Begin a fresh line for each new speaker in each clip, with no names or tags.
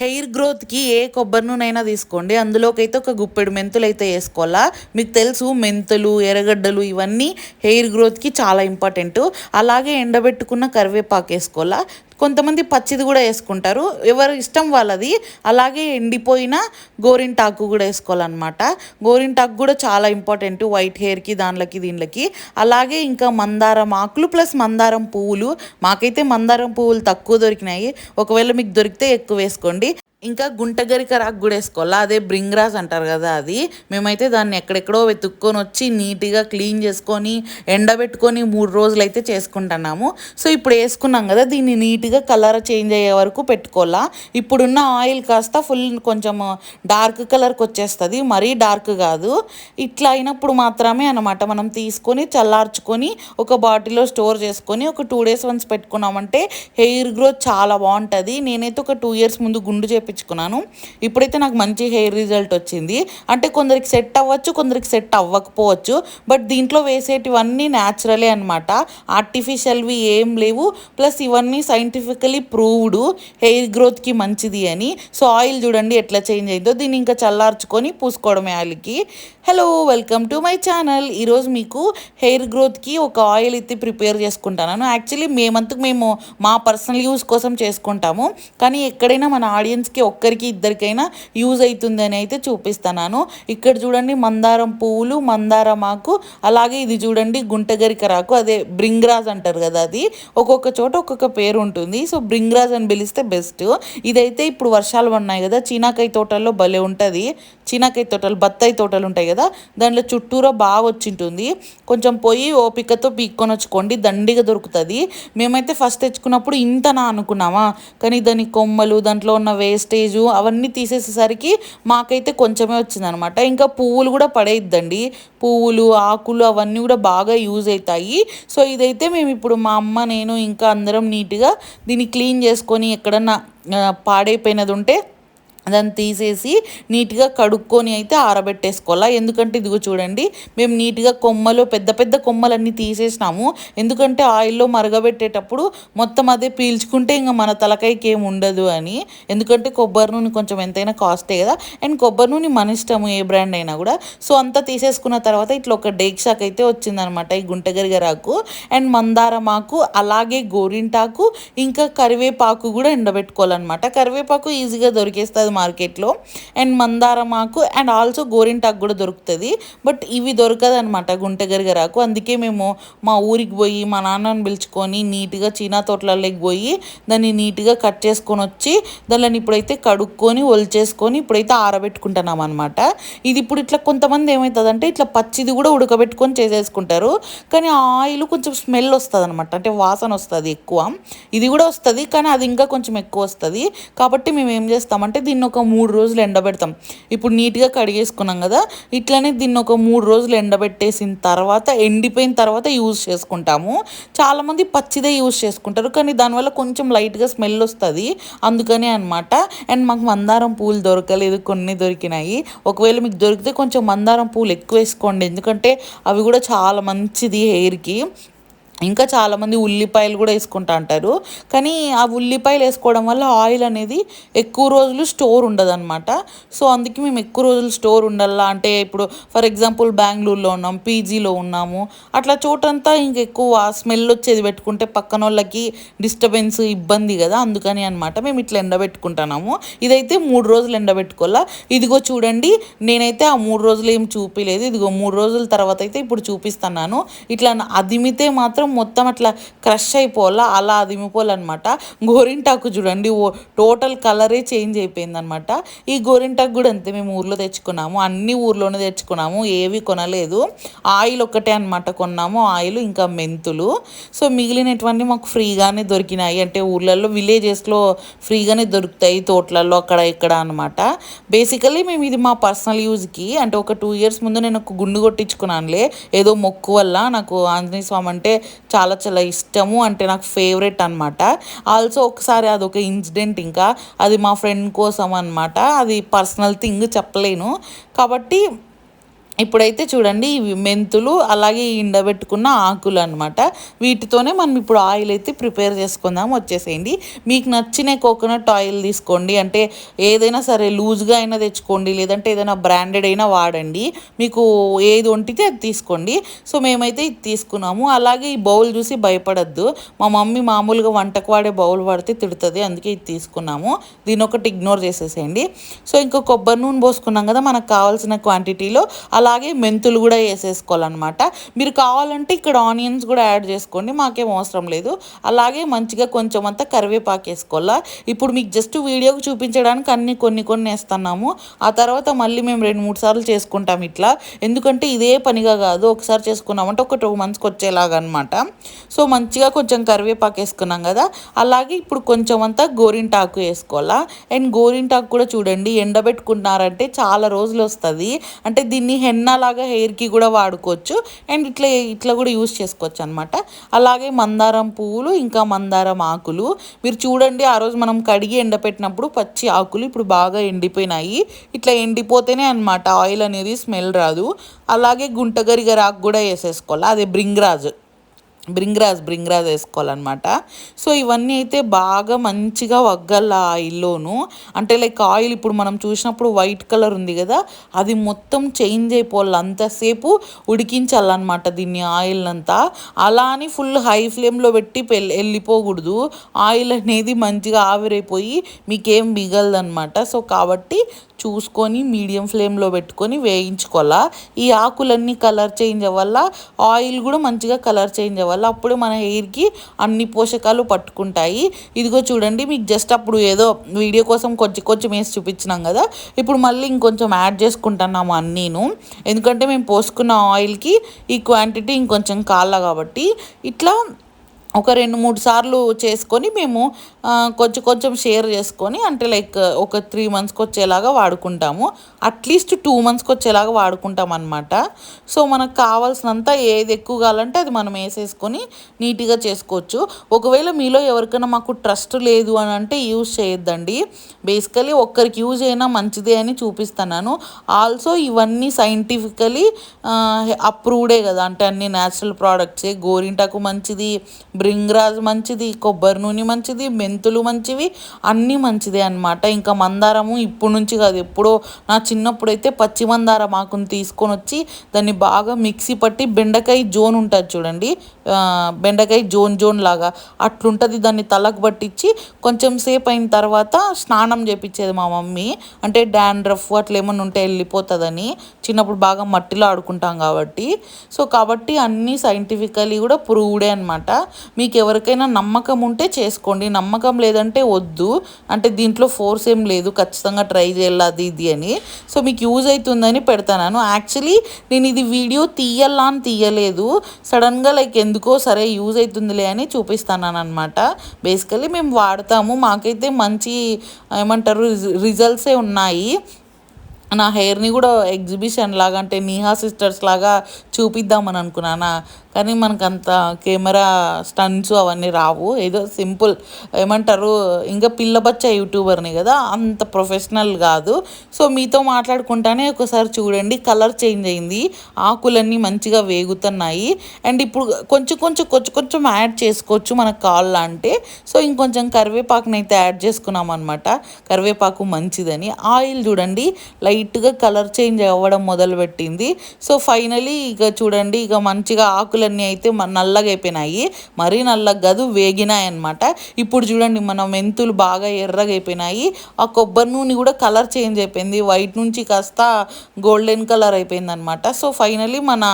Hair గ్రోత్కి ఏ కొబ్బరి నూనె తీసుకోండి. అందులోకి అయితే ఒక గుప్పెడు మెంతులు అయితే వేసుకోవాలా? మీకు తెలుసు మెంతులు ఎర్రగడ్డలు ఇవన్నీ హెయిర్ గ్రోత్కి చాలా ఇంపార్టెంట్. అలాగే ఎండబెట్టుకున్న కరివేపాకు వేసుకోవాలా? కొంతమంది పచ్చిది కూడా వేసుకుంటారు. ఎవరి ఇష్టం వాళ్ళది. అలాగే ఎండిపోయిన గోరింటాకు కూడా వేసుకోవాలన్నమాట. గోరింటాకు కూడా చాలా ఇంపార్టెంట్ వైట్ హెయిర్కి దాంట్లోకి దీనిలకి అలాగే ఇంకా మందారం ఆకులు ప్లస్ మందారం పువ్వులు. మాకైతే మందారం పువ్వులు తక్కువ దొరికినాయి. ఒకవేళ మీకు దొరికితే ఎక్కువ వేసుకోండి. ఇంకా గుంటగరిక రాకు కూడా వేసుకోవాలా? అదే బ్రింగ్రాస్ అంటారు కదా అది. మేమైతే దాన్ని ఎక్కడెక్కడో వెతుక్కొని వచ్చి నీట్గా క్లీన్ చేసుకొని ఎండబెట్టుకొని మూడు రోజులు అయితే చేసుకుంటున్నాము. సో ఇప్పుడు వేసుకున్నాం కదా దీన్ని నీట్గా కలర్ చేంజ్ అయ్యే వరకు పెట్టుకోవాలా? ఇప్పుడున్న ఆయిల్ కాస్త ఫుల్ కొంచెం డార్క్ కలర్కి వచ్చేస్తుంది. మరీ డార్క్ కాదు. ఇట్లా అయినప్పుడు మాత్రమే అనమాట మనం తీసుకొని చల్లార్చుకొని ఒక బాటిల్లో స్టోర్ చేసుకొని ఒక టూ డేస్ వన్స్ పెట్టుకున్నామంటే హెయిర్ గ్రోత్ చాలా బాగుంటుంది. నేనైతే ఒక టూ ఇయర్స్ ముందు గుండు చేపించుకున్నాను. ఇప్పుడైతే నాకు మంచి హెయిర్ రిజల్ట్ వచ్చింది. అంటే కొందరికి సెట్ అవ్వచ్చు కొందరికి సెట్ అవ్వకపోవచ్చు. బట్ దీంట్లో వేసేటివన్నీ న్యాచురలే అనమాట ఆర్టిఫిషియల్వి ఏం లేవు. ప్లస్ ఇవన్నీ సైంటిఫికలీ ప్రూవ్డ్ హెయిర్ గ్రోత్కి మంచిది అని. సో ఆయిల్ చూడండి ఎట్లా చేంజ్ అయిందో. దీన్ని ఇంకా చల్లార్చుకొని పూసుకోవడమే ఆయిల్కి. Hello welcome to my channel. ఈరోజు మీకు హెయిర్ గ్రోత్కి ఒక ఆయిల్ అయితే ప్రిపేర్ చేసుకుంటాను యాక్చువల్లీ మేమంతకు మేము మా పర్సనల్ యూస్ కోసం చేసుకుంటాము. కానీ ఎక్కడైనా మన ఆడియన్స్కి ప్రతి ఒక్కరికి ఇద్దరికైనా యూజ్ అవుతుందని అయితే చూపిస్తున్నాను. ఇక్కడ చూడండి మందారం పువ్వులు మందారం ఆకు అలాగే ఇది చూడండి గుంటగరిక రాకు అదే బ్రింగ్రాజ్ అంటారు కదా అది. ఒక్కొక్క చోట ఒక్కొక్క పేరు ఉంటుంది. సో బ్రింగ్రాజ్ అని పిలిస్తే బెస్ట్. ఇదైతే ఇప్పుడు వర్షాలు ఉన్నాయి కదా చీనాకాయ తోటల్లో భలే ఉంటుంది. చినకాయ తోటలు బత్తాయి తోటలు ఉంటాయి కదా దాంట్లో చుట్టూరా బాగా వచ్చింటుంది. కొంచెం పోయి ఓపికతో పీక్కొని వచ్చుకోండి దండిగా దొరుకుతుంది. మేమైతే ఫస్ట్ తెచ్చుకున్నప్పుడు ఇంతనా అనుకున్నామా? కానీ దాని కొమ్మలు దాంట్లో ఉన్న వేస్టేజ్ అవన్నీ తీసేసేసరికి మాకైతే కొంచెమే వచ్చిందనమాట. ఇంకా పువ్వులు కూడా పడేద్దండి పువ్వులు ఆకులు అవన్నీ కూడా బాగా యూజ్ అవుతాయి సో ఇదైతే మేము ఇప్పుడు మా అమ్మ నేను ఇంకా అందరం నీట్గా దీన్ని క్లీన్ చేసుకొని ఎక్కడన్నా పాడైపోయినది ఉంటే దాన్ని తీసేసి నీట్గా కడుక్కొని అయితే ఆరబెట్టేసుకోవాలా. ఎందుకంటే ఇదిగో చూడండి మేము నీట్గా కొమ్మలు పెద్ద పెద్ద కొమ్మలన్నీ తీసేసినాము. ఎందుకంటే ఆయిల్లో మరగబెట్టేటప్పుడు మొత్తం అదే పీల్చుకుంటే ఇంకా మన తలకాయకి ఏమి ఉండదు అని. ఎందుకంటే కొబ్బరి నూనె కొంచెం ఎంతైనా కాస్టే కదా. అండ్ కొబ్బరి నూనె మన ఇష్టము ఏ బ్రాండ్ అయినా కూడా. సో అంతా తీసేసుకున్న తర్వాత ఇట్లా ఒక డేక్షాక్ అయితే వచ్చిందనమాట ఈ గుంటగరిగరాకు అండ్ మందారమాకు ఆకు అలాగే గోరింటాకు ఇంకా కరివేపాకు కూడా ఎండబెట్టుకోవాలన్నమాట. కరివేపాకు ఈజీగా దొరికేస్తుంది మార్కెట్లో. అండ్ మందారం ఆకు అండ్ ఆల్సో గోరింటాకు కూడా దొరుకుతుంది. బట్ ఇవి దొరకదు అనమాట గుంటగరిగరాకు అందుకే మేము మా ఊరికి పోయి మా నాన్నని పిలుచుకొని నీట్గా చీనా తోటలలోకి పోయి దాన్ని నీట్గా కట్ చేసుకొని వచ్చి దానిని ఇప్పుడైతే కడుక్కొని ఒలిచేసుకొని ఇప్పుడైతే ఆరబెట్టుకుంటున్నాం అనమాట ఇది ఇప్పుడు ఇట్లా కొంతమంది ఏమవుతుందంటే ఇట్లా పచ్చిది కూడా ఉడకబెట్టుకొని చేసేసుకుంటారు. కానీ ఆ ఆయిల్ కొంచెం స్మెల్ వస్తుంది అనమాట అంటే వాసన వస్తుంది ఎక్కువ. ఇది కూడా వస్తుంది కానీ అది ఇంకా కొంచెం ఎక్కువ వస్తుంది. కాబట్టి మేము ఏం చేస్తామంటే దీన్ని ఒక మూడు రోజులు ఎండబెడతాం. ఇప్పుడు నీట్గా కడిగేసుకున్నాం కదా ఇట్లనే దీన్ని ఒక మూడు రోజులు ఎండబెట్టేసిన తర్వాత ఎండిపోయిన తర్వాత యూజ్ చేసుకుంటాము. చాలామంది పచ్చిదే యూజ్ చేసుకుంటారు కానీ దానివల్ల కొంచెం లైట్గా స్మెల్ వస్తుంది. అందుకనే అనమాట అండ్ మాకు మందారం పూలు దొరకలేదు కొన్ని దొరికినాయి. ఒకవేళ మీకు దొరికితే కొంచెం మందారం పూలు ఎక్కువ వేసుకోండి. ఎందుకంటే అవి కూడా చాలా మంచిది హెయిర్కి. ఇంకా చాలామంది ఉల్లిపాయలు కూడా వేసుకుంటా అంటారు. కానీ ఆ ఉల్లిపాయలు వేసుకోవడం వల్ల ఆయిల్ అనేది ఎక్కువ రోజులు స్టోర్ ఉండదన్నమాట. సో అందుకే మేము ఎక్కువ రోజులు స్టోర్ ఉండాలా అంటే ఇప్పుడు ఫర్ ఎగ్జాంపుల్ బెంగళూరులో ఉన్నాం పీజీలో ఉన్నాము. అట్లా చోటంతా ఇంకెక్కువ స్మెల్ వచ్చేది పెట్టుకుంటే పక్కన వాళ్ళకి డిస్టర్బెన్స్ ఇబ్బంది కదా. అందుకని అనమాట మేము ఇట్లా ఎండబెట్టుకుంటున్నాము. ఇదైతే మూడు రోజులు ఎండబెట్టుకోవాలా. ఇదిగో చూడండి నేనైతే ఆ మూడు రోజులు ఏం చూపిలేదు. ఇదిగో మూడు రోజుల తర్వాత అయితే ఇప్పుడు చూపిస్తున్నాను. ఇట్లా అదిమితే మాత్రం మొత్తం అట్లా క్రష్ అయిపోవాలా? అలా అదిమిపోవాలన్నమాట గోరింటాకు చూడండి ఓ టోటల్ కలరే చేంజ్ అయిపోయింది అనమాట ఈ గోరింటాకు కూడా అంతే మేము ఊర్లో తెచ్చుకున్నాము. అన్ని ఊర్లోనే తెచ్చుకున్నాము. ఏవి కొనలేదు. ఆయిల్ ఒక్కటే అనమాట కొన్నాము. ఆయిల్ ఇంకా మెంతులు. సో మిగిలినటువంటి మాకు ఫ్రీగానే దొరికినాయి. అంటే ఊర్లలో విలేజెస్లో ఫ్రీగానే దొరుకుతాయి తోటలలో అక్కడ ఇక్కడ అనమాట బేసికలీ మేము ఇది మా పర్సనల్ యూజ్కి అంటే ఒక టూ ఇయర్స్ ముందు నేను ఒక గుండు కొట్టించుకున్నానులే. ఏదో మొక్కు వల్ల నాకు ఆంజనేయ స్వామి అంటే చాలా చాలా ఇష్టము అంటే నాకు ఫేవరెట్ అనమాట ఆల్సో ఒకసారి అదొక ఇన్సిడెంట్ ఇంకా అది మా ఫ్రెండ్ కోసం అనమాట అది పర్సనల్ థింగ్ చెప్పలేను. కాబట్టి ఇప్పుడైతే చూడండి ఇవి మెంతులు అలాగే ఈ ఎండబెట్టుకున్న ఆకులు అనమాట వీటితోనే మనం ఇప్పుడు ఆయిల్ అయితే ప్రిపేర్ చేసుకుందాం వచ్చేసేయండి. మీకు నచ్చిన కోకోనట్ ఆయిల్ తీసుకోండి. అంటే ఏదైనా సరే లూజ్గా అయినా తెచ్చుకోండి లేదంటే ఏదైనా బ్రాండెడ్ అయినా వాడండి. మీకు ఏది వంటితే అది తీసుకోండి. సో మేమైతే ఇది తీసుకున్నాము. అలాగే ఈ బౌల్ చూసి భయపడద్దు. మా మమ్మీ మామూలుగా వంటకు వాడే బౌల్ వాడితే తిడుతుంది. అందుకే ఇది తీసుకున్నాము. దీని ఒకటి ఇగ్నోర్ చేసేసేయండి. సో ఇంకా కొబ్బరి నూనె పోసుకున్నాం కదా మనకు కావాల్సిన క్వాంటిటీలో అలా అలాగే మెంతులు కూడా వేసేసుకోవాలన్నమాట. మీరు కావాలంటే ఇక్కడ ఆనియన్స్ కూడా యాడ్ చేసుకోండి మాకేం అవసరం లేదు. అలాగే మంచిగా కొంచెం అంతా కరివేపాకు వేసుకోవాలా. ఇప్పుడు మీకు జస్ట్ వీడియోకి చూపించడానికి అన్ని కొన్ని కొన్ని వేస్తున్నాము. ఆ తర్వాత మళ్ళీ మేము రెండు మూడు సార్లు చేసుకుంటాం ఇట్లా. ఎందుకంటే ఇదే పనిగా కాదు ఒకసారి చేసుకున్నామంటే ఒక టూ మంత్స్కి వచ్చేలాగా అనమాట సో మంచిగా కొంచెం కరివేపాకు వేసుకున్నాం కదా. అలాగే ఇప్పుడు కొంచెం అంతా గోరింటాకు వేసుకోవాలా. అండ్ గోరింటాకు కూడా చూడండి ఎండబెట్టుకున్నారంటే చాలా రోజులు వస్తుంది. అంటే దీన్ని హెన్ లాగా హెయిర్కి కూడా వాడుకోవచ్చు. అండ్ ఇట్లా ఇట్లా కూడా యూస్ చేసుకోవచ్చు అనమాట అలాగే మందారం పువ్వులు ఇంకా మందారం ఆకులు. మీరు చూడండి ఆ రోజు మనం కడిగి ఎండపెట్టినప్పుడు పచ్చి ఆకులు ఇప్పుడు బాగా ఎండిపోయినాయి. ఇట్లా ఎండిపోతేనే అనమాట ఆయిల్ అనేది స్మెల్ రాదు. అలాగే గుంటగరిగరాకు కూడా వేసేసుకోవాలి. అదే బ్రింగ్రాజు బ్రింగ్రాజ్ బ్రింగ్రాజ్ వేసుకోవాలన్నమాట. సో ఇవన్నీ అయితే బాగా మంచిగా వగ్గల ఆయిల్లోను అంటే లైక్ ఆయిల్ ఇప్పుడు మనం చూసినప్పుడు వైట్ కలర్ ఉంది కదా అది మొత్తం చేంజ్ అయిపోవాలి. అంతసేపు ఉడికించాలన్నమాట దీన్ని ఆయిల్ అంతా. అలా అని ఫుల్ హై ఫ్లేమ్లో పెట్టి వెళ్ళిపోకూడదు. ఆయిల్ అనేది మంచిగా ఆవిరైపోయి మీకేం మిగలదనమాట సో కాబట్టి చూసుకొని మీడియం ఫ్లేమ్లో పెట్టుకొని వేయించుకోవాలా? ఈ ఆకులన్నీ కలర్ చేంజ్ అవ్వాల? ఆయిల్ కూడా మంచిగా కలర్ చేంజ్ అవ్వాలి? అప్పుడు మన హెయిర్కి అన్ని పోషకాలు పట్టుకుంటాయి. ఇదిగో చూడండి మీకు జస్ట్ అప్పుడు ఏదో వీడియో కోసం కొంచెం కొంచెం వేసి చూపించినాం కదా? ఇప్పుడు మళ్ళీ ఇంకొంచెం యాడ్ చేసుకుంటున్నాము అన్నీను. ఎందుకంటే మేము పోసుకున్న ఆయిల్కి ఈ క్వాంటిటీ ఇంకొంచెం కాళ్ళ కాబట్టి. ఇట్లా ఒక రెండు మూడు సార్లు చేసుకొని మేము కొంచెం కొంచెం షేర్ చేసుకొని అంటే లైక్ ఒక త్రీ మంత్స్కి వచ్చేలాగా వాడుకుంటాము. అట్లీస్ట్ టూ మంత్స్కి వచ్చేలాగా వాడుకుంటాం అనమాట సో మనకు కావాల్సినంత ఏది ఎక్కువ కావాలంటే అది మనం వేసేసుకొని నీట్గా చేసుకోవచ్చు. ఒకవేళ మీలో ఎవరికైనా మాకు ట్రస్ట్ లేదు అని అంటే యూజ్ చేయొద్దండి. బేసికలీ ఒక్కరికి యూజ్ అయినా మంచిదే అని చూపిస్తున్నాను. ఆల్సో ఇవన్నీ సైంటిఫికలీ అప్రూవ్డే కదా. అంటే అన్ని న్యాచురల్ ప్రోడక్ట్సే. గోరింటాకు మంచిది బ్రింగ్రాజ్ మంచిది కొబ్బరి నూనె మంచిది మెంతులు మంచివి అన్నీ మంచిదే అనమాట ఇంకా మందారము ఇప్పుడు నుంచి కాదు ఎప్పుడో నా చిన్నప్పుడు అయితే పచ్చి మందారం మాకుని తీసుకొని వచ్చి దాన్ని బాగా మిక్సీ పట్టి బెండకాయ జోన్ ఉంటుంది చూడండి. బెండకాయ జోన్ జోన్ లాగా అట్లుంటుంది. దాన్ని తలకు పట్టించి కొంచెం సేపు అయిన తర్వాత స్నానం చేపించేది మా మమ్మీ. అంటే డాండ్రఫ్ అట్లా ఏమన్నా ఉంటే వెళ్ళిపోతుందని. చిన్నప్పుడు బాగా మట్టిలో ఆడుకుంటాం కాబట్టి. సో కాబట్టి అన్నీ సైంటిఫికలీ కూడా ప్రూవ్డే అనమాట మీకు ఎవరికైనా నమ్మకం ఉంటే చేసుకోండి. నమ్మకం లేదంటే వద్దు. అంటే దీంట్లో ఫోర్స్ ఏం లేదు. ఖచ్చితంగా ట్రై చేయాలి అది ఇది అని. సో మీకు యూజ్ అవుతుందని పెడతాను. యాక్చువల్లీ నేను ఇది వీడియో తీయాలా అని తీయలేదు. సడన్గా లైక్ ఎందుకో సరే యూజ్ అవుతుందిలే అని చూపిస్తాను అనమాట బేసికలీ మేము వాడతాము. మాకైతే మంచి ఏమంటారు రిజల్ట్సే ఉన్నాయి. నా హెయిర్ని కూడా ఎగ్జిబిషన్ లాగా అంటే నీహా సిస్టర్స్ లాగా చూపిద్దామని అనుకున్నాను? కానీ మనకు అంత కెమెరా స్టన్స్ అవన్నీ రావు. ఏదో సింపుల్ ఏమంటారు ఇంకా పిల్లబచ్చ యూట్యూబర్ని కదా అంత ప్రొఫెషనల్ కాదు. సో మీతో మాట్లాడుకుంటానే ఒకసారి చూడండి. కలర్ చేంజ్ అయింది. ఆకులన్నీ మంచిగా వేగుతున్నాయి. అండ్ ఇప్పుడు కొంచెం కొంచెం కొంచెం కొంచెం యాడ్ చేసుకోవచ్చు మనకు కావాలా అంటే. సో ఇంకొంచెం కరివేపాకుని అయితే యాడ్ చేసుకున్నాం అనమాట కరివేపాకు మంచిదని. ఆయిల్ చూడండి. లైట్గా కలర్ చేంజ్ అవ్వడం మొదలుపెట్టింది. సో ఫైనలీ ఇక చూడండి. ఇక మంచిగా ఆకులు ముక్కలన్నీ అయితే నల్లగా అయిపోయినాయి మరీ నల్లగా కాదు వేగినాయి అనమాట ఇప్పుడు చూడండి మన మెంతులు బాగా ఎర్రగా అయిపోయినాయి ఆ కొబ్బరి నూనె కూడా కలర్ చేంజ్ అయిపోయింది. వైట్ నుంచి కాస్త గోల్డెన్ కలర్ అయిపోయింది అనమాట సో ఫైనలీ మన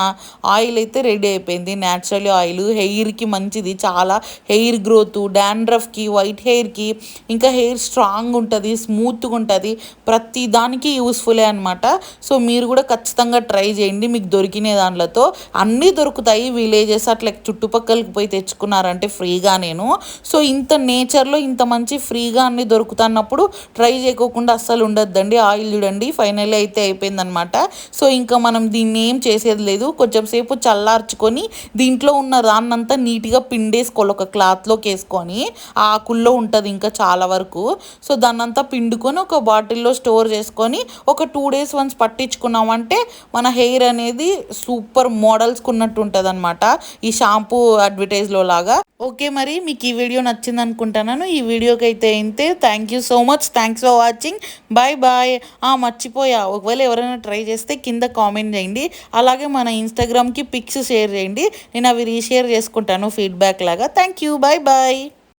ఆయిల్ అయితే రెడీ అయిపోయింది. న్యాచురల్ ఆయిల్ హెయిర్కి మంచిది. చాలా హెయిర్ గ్రోత్ డాండ్రఫ్కి వైట్ హెయిర్కి ఇంకా హెయిర్ స్ట్రాంగ్ ఉంటుంది స్మూత్గా ఉంటుంది. ప్రతి దానికి యూస్ఫులే అనమాట సో మీరు కూడా ఖచ్చితంగా ట్రై చేయండి. మీకు దొరికిన దాంట్లో అన్నీ దొరుకుతాయి. విలేజెస్ అట్లా చుట్టుపక్కలకి పోయి తెచ్చుకున్నారంటే ఫ్రీగా నేను. సో ఇంత నేచర్లో ఇంత మంచి ఫ్రీగా అన్ని దొరుకుతున్నప్పుడు ట్రై చేయకోకుండా అస్సలు ఉండొద్దండి. ఆయిల్ చూడండి ఫైనల్లీ అయితే అయిపోయిందనమాట సో ఇంకా మనం దీన్ని ఏం చేసేది లేదు. కొంచెం సేపు చల్లార్చుకొని దీంట్లో ఉన్న రాన్నంతా నీట్గా పిండేసుకోవాలి ఒక క్లాత్లోకి వేసుకొని. ఆ ఆకుల్లో ఉంటుంది ఇంకా చాలా వరకు. సో దాన్నంతా పిండుకొని ఒక బాటిల్లో స్టోర్ చేసుకొని ఒక టూ డేస్ వన్స్ పట్టించుకున్నామంటే మన హెయిర్ అనేది సూపర్ మోడల్స్కి ఉన్నట్టు ఉంటుంది అనమాట ఈ షాంపూ అడ్వర్టైజ్లో లాగా. ఓకే మరి మీకు ఈ వీడియో నచ్చింది అనుకుంటున్నాను. ఈ వీడియోకి అయితే అయితే thank you so much thanks for watching bye bye మర్చిపోయా. ఒకవేళ ఎవరైనా ట్రై చేస్తే కింద కామెంట్ చేయండి. అలాగే మన ఇన్స్టాగ్రామ్కి పిక్స్ షేర్ చేయండి. నేను అవి రీషేర్ చేసుకుంటాను ఫీడ్బ్యాక్ లాగా. Thank you bye bye